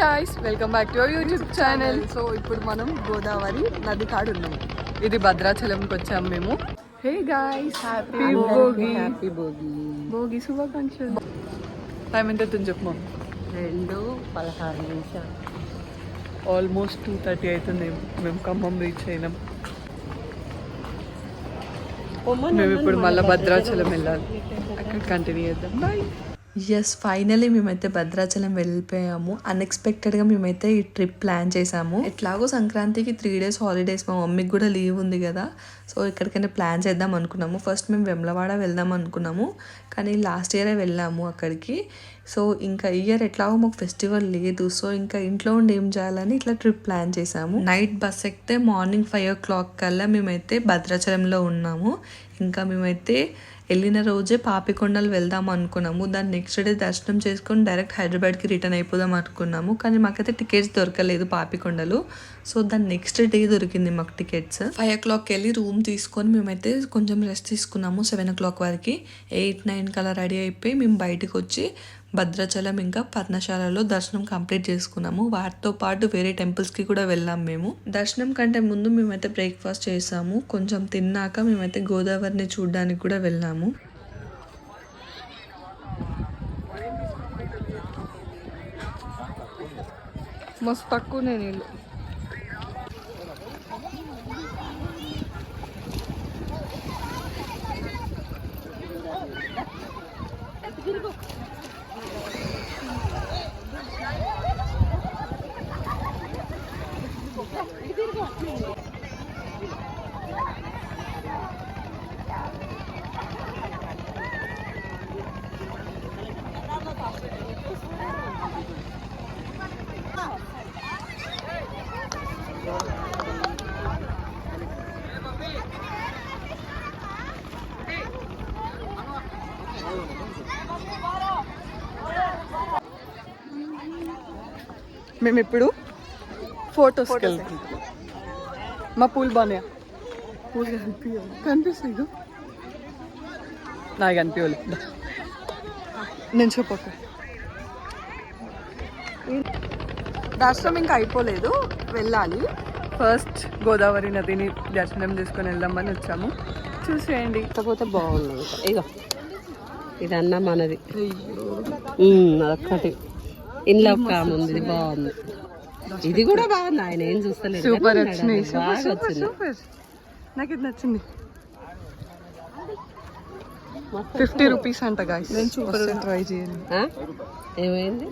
Guys welcome back to YouTube channel so ఇప్పుడు మనం గోదావరి నది కాడు ఉన్నాం. ఇది భద్రాచలంకి వచ్చాం మేము. Hey guys happy Bhogi happy Bhogi Bhogi శుభాకాంక్షలు. టైం ఎంత అవుతుంది చెప్పు రెండు పదహారు నిమిషాలు. ఆల్మోస్ట్ టూ థర్టీ అవుతుంది. మేము ఖమ్మం రీచ్ అయినాం. మేము ఇప్పుడు మళ్ళీ భద్రాచలం. వెళ్ళాలి. అక్కడ కంటిన్యూ చేద్దాం. బాయ్ ఎస్ ఫైనలీ మేమైతే భద్రాచలం వెళ్ళిపోయాము. అన్ఎక్స్పెక్టెడ్గా మేమైతే ఈ ట్రిప్ ప్లాన్ చేసాము. ఎట్లాగో సంక్రాంతికి త్రీ డేస్ హాలిడేస్ మా మమ్మీకి కూడా లీవ్ ఉంది కదా. సో ఎక్కడికైనా ప్లాన్ చేద్దాం అనుకున్నాము. ఫస్ట్ మేము వెమ్లవాడ వెళ్దాం అనుకున్నాము. కానీ లాస్ట్ ఇయరే వెళ్ళాము అక్కడికి. సో ఇంకా ఇయర్ ఎట్లాగో మాకు ఫెస్టివల్ లేదు. సో ఇంకా ఇంట్లో ఉండి ఏం చేయాలని ఇట్లా ట్రిప్ ప్లాన్ చేసాము. నైట్ బస్ ఎక్కితే మార్నింగ్ ఫైవ్ ఓ క్లాక్ కల్లా మేమైతే భద్రాచలంలో ఉన్నాము. ఇంకా మేమైతే వెళ్ళిన రోజే పాపికొండలు వెళ్దాం అనుకున్నాము. దాన్ని నెక్స్ట్ డే దర్శనం చేసుకొని డైరెక్ట్ హైదరాబాద్కి రిటర్న్ అయిపోదాం అనుకున్నాము. కానీ మాకైతే టికెట్స్ దొరకలేదు పాపికొండలు. సో దాని నెక్స్ట్ డే దొరికింది మాకు టికెట్స్ ఫైవ్ ఓ క్లాక్కి వెళ్ళి రూమ్ తీసుకొని మేమైతే కొంచెం రెస్ట్ తీసుకున్నాము సెవెన్ ఓ క్లాక్ వరకు. ఎయిట్ నైన్ కల్లా రెడీ అయిపోయి మేము బయటకు వచ్చి భద్రాచలం ఇంకా పర్ణశాలలో దర్శనం కంప్లీట్ చేసుకున్నాము. వాటితో పాటు వేరే టెంపుల్స్కి కూడా వెళ్ళాం మేము. దర్శనం కంటే ముందు మేమైతే బ్రేక్ఫాస్ట్ చేసాము. కొంచెం తిన్నాక మేమైతే గోదావరిని చూడడానికి కూడా వెళ్ళాము. మస్తు తక్కువనే నీళ్ళు. మేము ఇప్పుడు వెళ్తాం మా పూల్ బాగా పూల్ కనిపిస్తుంది నాకు కనిపించాలి. నేను చెప్పక. దర్శనం ఇంకా అయిపోలేదు. వెళ్ళాలి. ఫస్ట్ గోదావరి నదిని దర్శనం చేసుకొని వెళ్దామని వచ్చాము. చూసేయండి. కాకపోతే బాగుంది. ఇంకా. ఇదన్నా మనది. అదొక్కటి. ఇంట్లో ఒక ఆమె ఉంది బాగుంది. ఇది కూడా బాగుంది ఆయన ఏం చూస్తలేదు సూపర్ వచ్చింది. సూపర్. నాకు ఇది నచ్చింది ఫిఫ్టీ రూపీస్ అంట గాయస్ నేను ట్రై చేయండి? ఏమైంది?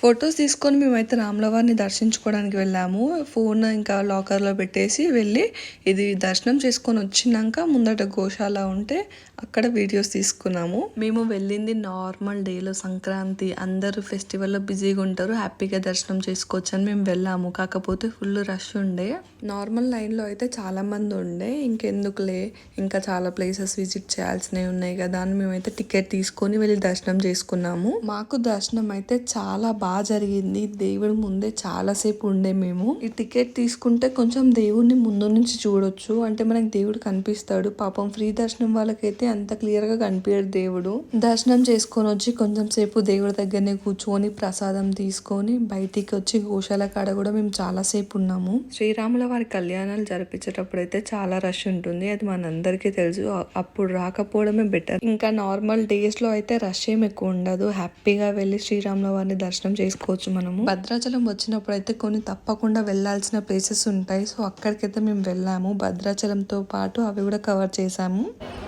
ఫొటోస్ తీసుకొని మేమైతే రాములవారిని దర్శించుకోవడానికి వెళ్ళాము. ఫోన్ ఇంకా లాకర్లో పెట్టేసి వెళ్ళి ఇది దర్శనం చేసుకొని వచ్చినాక ముందట గోశాల ఉంటే అక్కడ వీడియోస్ తీసుకున్నాము. మేము వెళ్ళింది నార్మల్ డేలో సంక్రాంతి. అందరూ ఫెస్టివల్లో బిజీగా ఉంటారు హ్యాపీగా దర్శనం చేసుకోవచ్చు అని మేము వెళ్ళాము. కాకపోతే ఫుల్ రష్ ఉండే. నార్మల్ లైన్లో అయితే చాలా మంది ఉండే. ఇంకెందుకులే ఇంకా చాలా ప్లేసెస్ విజిట్ చేయాల్సినవి ఉన్నాయి కదా అని మేమైతే టికెట్ తీసుకొని వెళ్ళి దర్శనం చేసుకున్నాము. మాకు దర్శనం దర్శనం అయితే చాలా బాగా జరిగింది. దేవుడి ముందే చాలాసేపు ఉండే మేము. ఈ టికెట్ తీసుకుంటే కొంచెం దేవుడిని ముందు నుంచి చూడొచ్చు. అంటే మనకి దేవుడు కనిపిస్తాడు. పాపం ఫ్రీ దర్శనం వాళ్ళకైతే అంత క్లియర్గా కనిపించడు దేవుడు. దర్శనం చేసుకొని వచ్చి కొంచెం సేపు దేవుడి దగ్గరనే కూర్చొని ప్రసాదం తీసుకొని బయటికి వచ్చి గోశాల కాడ కూడా మేము చాలా సేపు ఉన్నాము. శ్రీరాముల వారి కళ్యాణాలు జరిపించేటప్పుడు అయితే చాలా రష్ ఉంటుంది. అది మనందరికీ తెలుసు. అప్పుడు రాకపోవడమే బెటర్ ఇంకా నార్మల్ డేస్లో అయితే రష్ ఏం ఎక్కువ ఉండదు. హ్యాపీగా వెళ్ళి శ్రీరాముల వారిని దర్శనం చేసుకోవచ్చు మనము. భద్రాచలం వచ్చినప్పుడు అయితే కొన్ని తప్పకుండా వెళ్ళాల్సిన ప్లేసెస్ ఉంటాయి. సో అక్కడికైతే మేము వెళ్ళాము. భద్రాచలంతో పాటు అవి కూడా కవర్ చేసాము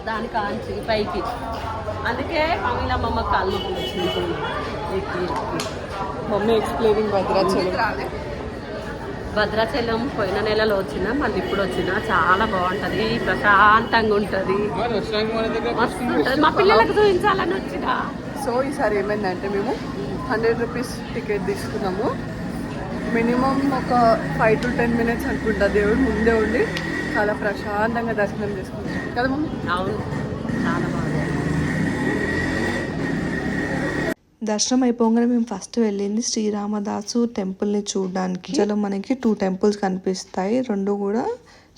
దాని కాంచి పైకి. అందుకే కాళ్ళు మమ్మీ ఎక్స్ప్లెయినింగ్ భద్రాచలం. భద్రాచలం పోయిన నెలలో వచ్చిన మళ్ళీ ఇప్పుడు వచ్చిన చాలా బాగుంటది. ప్రశాంతంగా ఉంటది. మస్తు ఉంటది. మా పిల్లలకు చూపించాలని వచ్చిన. సో ఈసారి ఏమైందంటే మేము హండ్రెడ్ రూపీస్ టికెట్ తీసుకున్నాము. మినిమం ఒక ఫైవ్ టు టెన్ మినిట్స్ అనుకుంటా దేవుడు ముందే ఉండి చాలా ప్రశాంతంగా దర్శనం చేసుకుంటాం కదా మమ్మీ? అవును. చాలా బాగుంది. దర్శనం అయిపోగానే మేము ఫస్ట్ వెళ్ళింది శ్రీరామదాసు టెంపుల్ని చూడడానికి. చలో మనకి టూ టెంపుల్స్ కనిపిస్తాయి. రెండు కూడా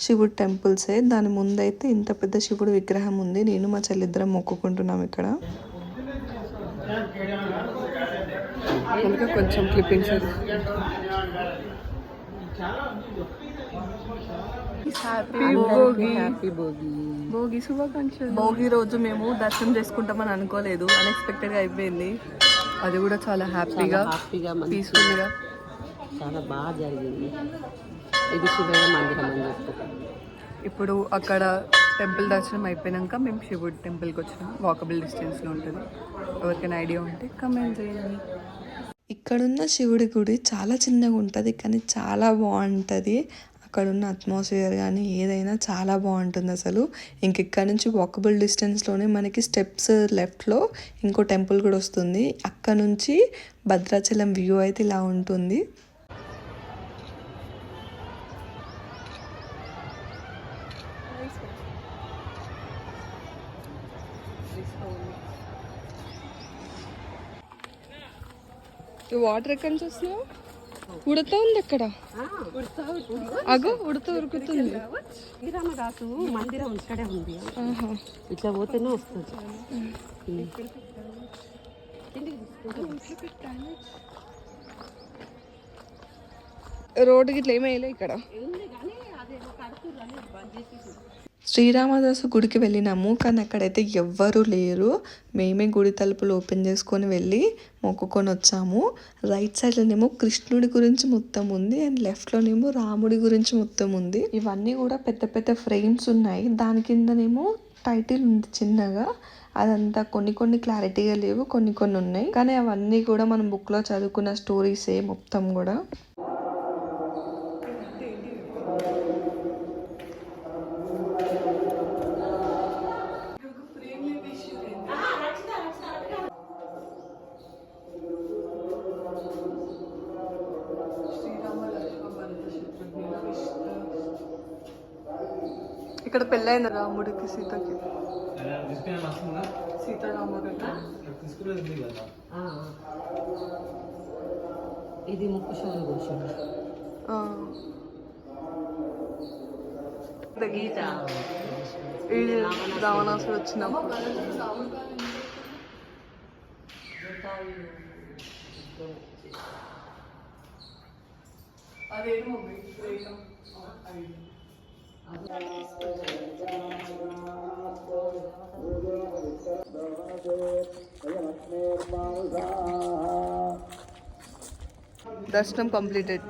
శివుడు టెంపుల్సే. దాని ముందైతే ఇంత పెద్ద శివుడు విగ్రహం ఉంది. నేను మా చెల్లిద్దరం మొక్కుకుంటున్నాం ఇక్కడ. అందుకే కొంచెం clippings happy Bhogi happy Bhogi Bhogi శుభాకాంక్షలు భోగి రోజు మేము దర్శనం చేసుకుంటామని అనుకోలేదు. అన్ఎక్స్పెక్టెడ్గా అయిపోయింది. అది కూడా చాలా హ్యాపీగా హ్యాపీగా పీస్ఫుల్గా చాలా బాగా జరిగింది. ఇది శివయ్య మందిరం అని చెప్పు ఇప్పుడు అక్కడ టెంపుల్ దర్శనం అయిపోయాక మేము శివుడి టెంపుల్కి వచ్చినాం. వాకబుల్ డిస్టెన్స్లో ఉంటుంది. ఎవరికైనా ఐడియా ఉంటే కమెంట్ చేయండి. ఇక్కడున్న శివుడి గుడి చాలా చిన్నగా ఉంటుంది కానీ చాలా బాగుంటుంది. అక్కడున్న అట్మాస్ఫియర్ కానీ ఏదైనా చాలా బాగుంటుంది అసలు. ఇంక ఇక్కడ నుంచి వాకబుల్ డిస్టెన్స్లోనే మనకి స్టెప్స్ లెఫ్ట్లో ఇంకో టెంపుల్ కూడా వస్తుంది. అక్కడ నుంచి భద్రాచలం వ్యూ అయితే ఇలా ఉంటుంది. వాటర్ ఎక్కడి నుంచి వస్తున్నావు? ఉడతా ఉంది అక్కడ. అగో ఉడత ఉరుకుతుంది. శ్రీరామదాసు మందిరం ఇక్కడే ఉంది. ఇట్లా పోతేనే వస్తుంది. రోడ్డుకి ఇట్లా ఏమేయలే ఇక్కడ? శ్రీరామదాసు గుడికి వెళ్ళినాము కానీ అక్కడైతే ఎవ్వరూ లేరు. మేమే గుడి తలుపులు ఓపెన్ చేసుకొని వెళ్ళి మొక్కుకొని వచ్చాము. రైట్ సైడ్లోనేమో కృష్ణుడి గురించి మొత్తం ఉంది అండ్ లెఫ్ట్లోనేమో రాముడి గురించి మొత్తం ఉంది. ఇవన్నీ కూడా పెద్ద పెద్ద ఫ్రేమ్స్ ఉన్నాయి. దాని కిందనేమో టైటిల్ ఉంది చిన్నగా. అదంతా కొన్ని కొన్ని క్లారిటీగా లేవు కొన్ని కొన్ని ఉన్నాయి. కానీ అవన్నీ కూడా మనం బుక్లో చదువుకున్న స్టోరీసే మొత్తం కూడా. ఇక్కడ పెళ్ళైంది రాముడికి సీతకి. సీతారాముడికి ఆ. ఇది ముక్కు కోసం ఆ. గీత. రావణాసుడు వచ్చినప్పుడు దర్శనం completed.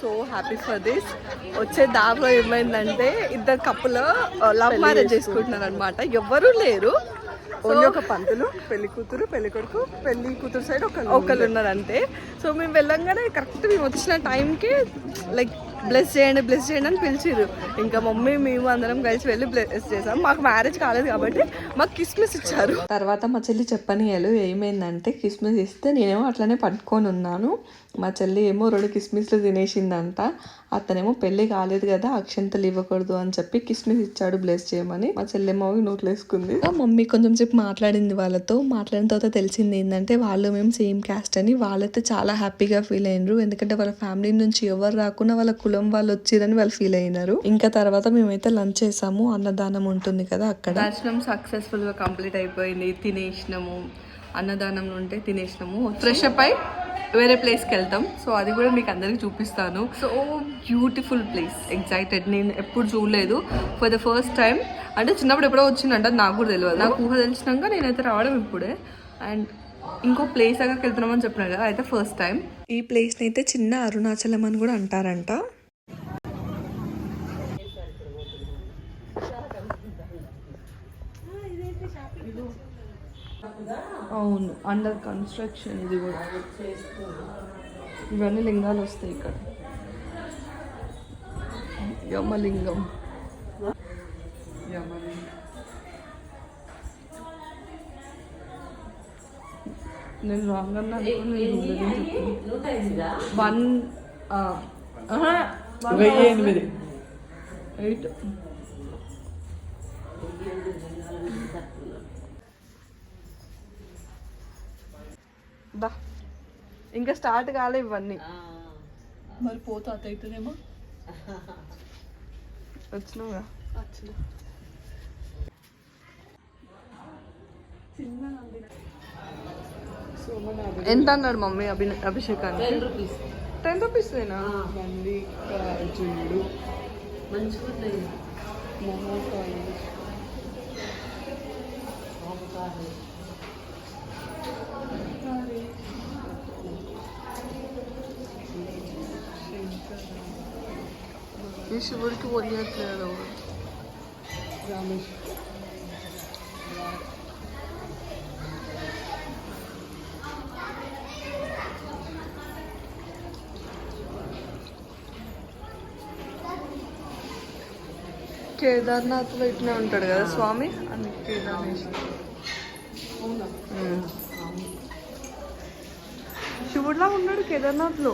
So happy for this. వచ్చే దారిలో ఏమైందంటే ఇద్దరు కప్పులు లవ్ మ్యారేజ్ చేసుకుంటున్నారు అనమాట ఎవ్వరూ లేరు. ఓన్లీ ఒక పంతులు పెళ్ళి కూతురు పెళ్ళి కొడుకు పెళ్ళి కూతురు సైడ్ ఒక ఒకళ్ళు ఉన్నారు అంతే సో మేము వెళ్ళంగానే కరెక్ట్ మేము వచ్చిన టైంకి లైక్ బ్లెస్ చేయండి బ్లెస్ చేయండి అని పిలిచిర్రు. ఇంకా మమ్మీ మేము అందరం కలిసి వెళ్ళి బ్లెస్ చేసాం. మాకు మ్యారేజ్ కాలేదు కాబట్టి మాకు కిస్మిస్ ఇచ్చారు. తర్వాత మా చెల్లి చెప్పనియలు ఏమైందంటే కిస్మిస్ ఇస్తే నేనేమో అట్లనే పట్టుకొని ఉన్నాను. మా చెల్లి ఏమో రెండు కిస్మిస్లు తినేసిందంట. అతనేమో పెళ్ళి కాలేదు కదా అక్షంతలు ఇవ్వకూడదు అని చెప్పి కిస్మిస్ ఇచ్చాడు బ్లెస్ చేయమని. మా చెల్లెమో అవి నోట్లో వేసుకుంది మమ్మీ కొంచెం సేపు మాట్లాడింది వాళ్ళతో. మాట్లాడిన తర్వాత తెలిసింది ఏంటంటే వాళ్ళు మేము సేమ్ క్యాస్ట్ అని. వాళ్ళైతే చాలా హ్యాపీగా ఫీల్ అయినారు. ఎందుకంటే వాళ్ళ ఫ్యామిలీ నుంచి ఎవరు రాకుండా వాళ్ళ కులం వాళ్ళు వచ్చిరని వాళ్ళు ఫీల్ అయినారు. ఇంకా తర్వాత మేమైతే లంచ్ చేసాము. అన్నదానం ఉంటుంది కదా అక్కడ. దర్శనం సక్సెస్ఫుల్గా కంప్లీట్ అయిపోయింది. తినేసినాము. అన్నదానం ఉంటే తినేసినాము. ఫ్రెష్ అప్ అయి వేరే ప్లేస్కి వెళ్తాం. సో అది కూడా మీకు అందరికి చూపిస్తాను. సో బ్యూటిఫుల్ ప్లేస్ ఎగ్జైటెడ్ నేను ఎప్పుడు చూడలేదు. ఫర్ ద ఫస్ట్ టైం అంటే చిన్నప్పుడు ఎప్పుడో వచ్చిందంట. నాకు కూడా తెలియదు. నాకు ఊహ తెలిసినాక నేనైతే రావడం ఇప్పుడే. అండ్ ఇంకో ప్లేస్ దగ్గరికి వెళ్తున్నామని చెప్పినా కదా అయితే ఫస్ట్ టైం ఈ ప్లేస్ని అయితే చిన్న అరుణాచలం అని కూడా అంటారంట. అవును అండర్ కన్స్ట్రక్షన్ ఇది కూడా. ఇవన్నీ లింగాలు వస్తాయి ఇక్కడ. యమలింగం. నేను రాంగ్ అన్నా వన్ వెయ్యి ఎనిమిది. ఎయిట్. ఇంకా స్టార్ట్ కాలే ఇవన్నీ. మరి పోతా అవుతుందేమో వచ్చినావుగా? ఎంత అన్నాడు మమ్మీ అభి అభిషేకాన్ని టెన్ రూపీస్. టెన్ రూపీస్నా మల్లికార్జునుడు మంచిగా ఉన్నాయి. మహాకాళి. శివుడికి వదిలేట్లేదు రమేష్ కేదార్నాథ్లో ఇట్లా ఉంటాడు కదా స్వామి అని కేదార్నేశ్వర ఉమ్. శివుడిలా ఉన్నాడు కేదార్నాథ్లో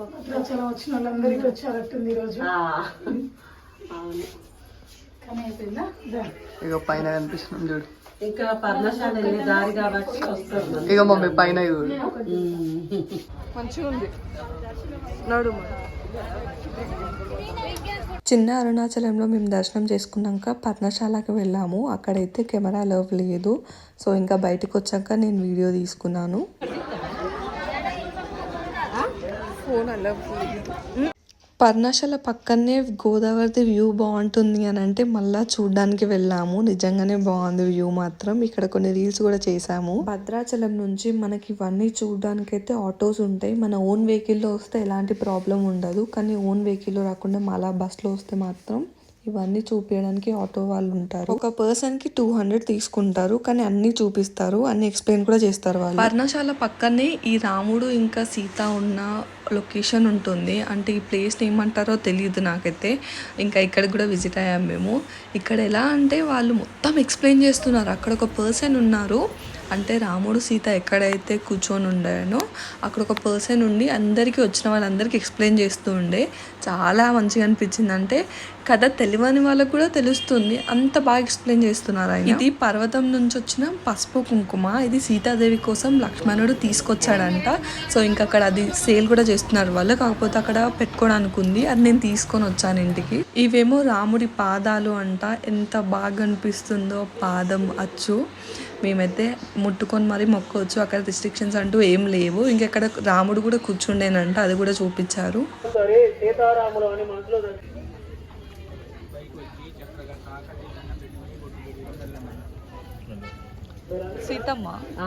ఏది కనిపిస్తామా ఇక పైన కనిపిస్తున్నాం చూడు. ఇంకా పర్ణశాల దారి కాబట్టి వస్తారు మనం. ఇక మమ్మీ పైన చూడు. మంచిగా ఉంది. నడు. చిన్న అరుణాచలంలో మేము దర్శనం చేసుకున్నాక పర్ణశాలకు వెళ్ళాము. అక్కడైతే కెమెరా లవ్ లేదు. సో ఇంకా బయటకు వచ్చాక నేను వీడియో తీసుకున్నాను. పర్ణశాల పక్కనే గోదావరిది వ్యూ బాగుంటుంది అని అంటే మళ్ళా చూడడానికి వెళ్ళాము. నిజంగానే బాగుంది వ్యూ మాత్రం. ఇక్కడ కొన్ని రీల్స్ కూడా చేసాము భద్రాచలం నుంచి మనకి ఇవన్నీ చూడడానికి అయితే ఆటోస్ ఉంటాయి. మన ఓన్ వెహికల్లో వస్తే ఎలాంటి ప్రాబ్లం ఉండదు. కానీ ఓన్ వెహికల్లో రాకుండా మళ్ళా బస్లో వస్తే మాత్రం ఇవన్నీ చూపించడానికి ఆటో వాళ్ళు ఉంటారు ఒక పర్సన్కి టూ హండ్రెడ్ తీసుకుంటారు కానీ అన్ని చూపిస్తారు అన్ని ఎక్స్ప్లెయిన్ కూడా చేస్తారు వాళ్ళు. పర్ణశాల పక్కనే ఈ రాముడు ఇంకా సీత ఉన్న లొకేషన్ ఉంటుంది. అంటే ఈ ప్లేస్ ఏమంటారో తెలియదు నాకైతే. ఇంకా ఇక్కడ కూడా విజిట్ అయ్యాం మేము. ఇక్కడ ఎలా అంటే వాళ్ళు మొత్తం ఎక్స్ప్లెయిన్ చేస్తున్నారు. అక్కడ ఒక పర్సన్ ఉన్నారు. అంటే రాముడు సీత ఎక్కడైతే కూర్చొని ఉండానో అక్కడ ఒక పర్సన్ ఉండి అందరికీ వచ్చిన వాళ్ళందరికీ ఎక్స్ప్లెయిన్ చేస్తూ ఉండే. చాలా మంచిగా అనిపించింది. అంటే కథ తెలియని వాళ్ళకు కూడా తెలుస్తుంది. అంత బాగా ఎక్స్ప్లెయిన్ చేస్తున్నారు ఆయన. ఇది పర్వతం నుంచి వచ్చిన పసుపు కుంకుమ. ఇది సీతాదేవి కోసం లక్ష్మణుడు తీసుకొచ్చాడంట. సో ఇంకా అక్కడ అది సేల్ కూడా చేస్తున్నారు వాళ్ళు. కాకపోతే అక్కడ పెట్టుకోవడానికి ఉంది. అది నేను తీసుకొని వచ్చాను ఇంటికి. ఇవేమో రాముడి పాదాలు అంట. ఎంత బాగా అనిపిస్తుందో పాదం అచ్చు. మేమైతే ముట్టుకొని మరీ మొక్కోవచ్చు. అక్కడ రిస్ట్రిక్షన్స్ అంటూ ఏం లేవు. ఇంకెక్కడ రాముడు కూడా కూర్చుండేనంట. అది కూడా చూపించారు. సీతమ్మ? ఆ,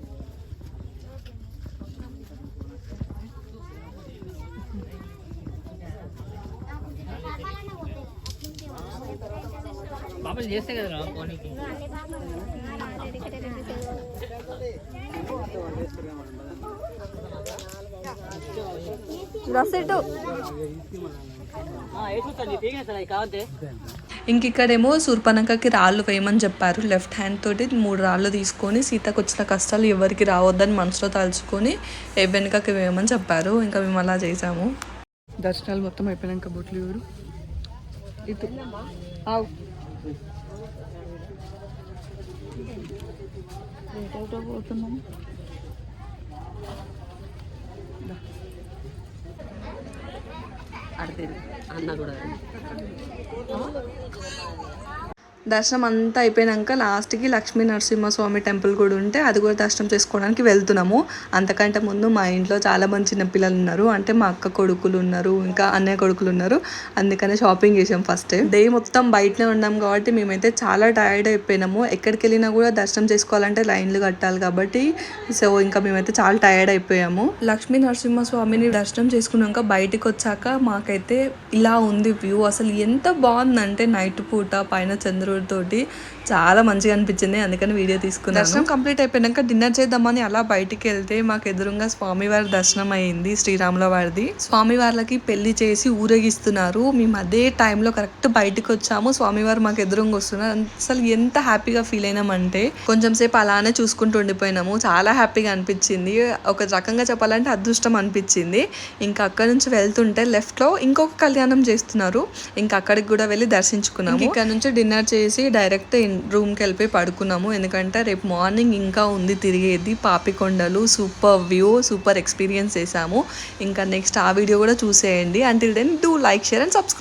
బాబా చేస్తే కదా పోనీకి. ఇంక ఇక్కడేమో శూర్పణఖకి రాళ్ళు వేయమని చెప్పారు. లెఫ్ట్ హ్యాండ్ తోటి మూడు రాళ్ళు తీసుకొని సీతకు వచ్చిన కష్టాలు ఎవరికి రావద్దని మనసులో తలుచుకొని ఏ వెనుకకి వేయమని చెప్పారు. ఇంకా మేము అలా చేసాము దర్శనాలు మొత్తం అయిపోయినాక బొట్లు ఎవరు ఇటు. ఆవు పోతున్నాం అడితే అన్న కూడా దర్శనం అంతా అయిపోయినాక లాస్ట్కి లక్ష్మీ నరసింహస్వామి టెంపుల్ కూడా ఉంటే అది కూడా దర్శనం చేసుకోవడానికి వెళ్తున్నాము. అంతకంటే ముందు మా ఇంట్లో చాలా మంది చిన్నపిల్లలు ఉన్నారు. అంటే మా అక్క కొడుకులు ఉన్నారు ఇంకా అన్నయ్య కొడుకులు ఉన్నారు. అందుకనే షాపింగ్ చేసాం ఫస్ట్. డే మొత్తం బయటనే ఉన్నాం కాబట్టి మేమైతే చాలా టైర్డ్ అయిపోయినాము. ఎక్కడికి వెళ్ళినా కూడా దర్శనం చేసుకోవాలంటే లైన్లు కట్టాలి కాబట్టి సో ఇంకా మేమైతే చాలా టైర్డ్ అయిపోయాము. లక్ష్మీ నరసింహస్వామిని దర్శనం చేసుకున్నాక బయటకు వచ్చాక మాకైతే ఇలా ఉంది వ్యూ. అసలు ఎంత బాగుందంటే నైట్ పూట పైన తోటి చాలా మంచిగా అనిపించింది. అందుకని వీడియో తీసుకున్నాను. దర్శనం కంప్లీట్ అయిపోయినాక డిన్నర్ చేద్దామని అలా బయటికి వెళ్తే మాకు ఎదురుగా స్వామివారి దర్శనం అయ్యింది శ్రీరాముల వారిది స్వామివార్లకి పెళ్ళి చేసి ఊరేగిస్తున్నారు. మేము అదే టైంలో కరెక్ట్ బయటికి వచ్చాము. స్వామివారు మాకు ఎదురుగా వస్తున్నారు. అసలు ఎంత హ్యాపీగా ఫీల్ అయినామంటే కొంచెం సేపు అలానే చూసుకుంటూ ఉండిపోయినాము. చాలా హ్యాపీగా అనిపించింది. ఒక రకంగా చెప్పాలంటే అదృష్టం అనిపించింది. ఇంకా అక్కడ నుంచి వెళ్తుంటే లెఫ్ట్లో ఇంకొక కళ్యాణం చేస్తున్నారు. ఇంకా అక్కడికి కూడా వెళ్ళి దర్శించుకున్నాము. ఇక్కడ నుంచి డిన్నర్ చేసి డైరెక్ట్ రూమ్కి వెళ్ళిపోయి పడుకున్నాము. ఎందుకంటే రేపు మార్నింగ్ ఇంకా ఉంది తిరిగేది. Papikondalu super view super experience చేసాము ఇంకా నెక్స్ట్ ఆ వీడియో కూడా చూసేయండి. Until then do like share and subscribe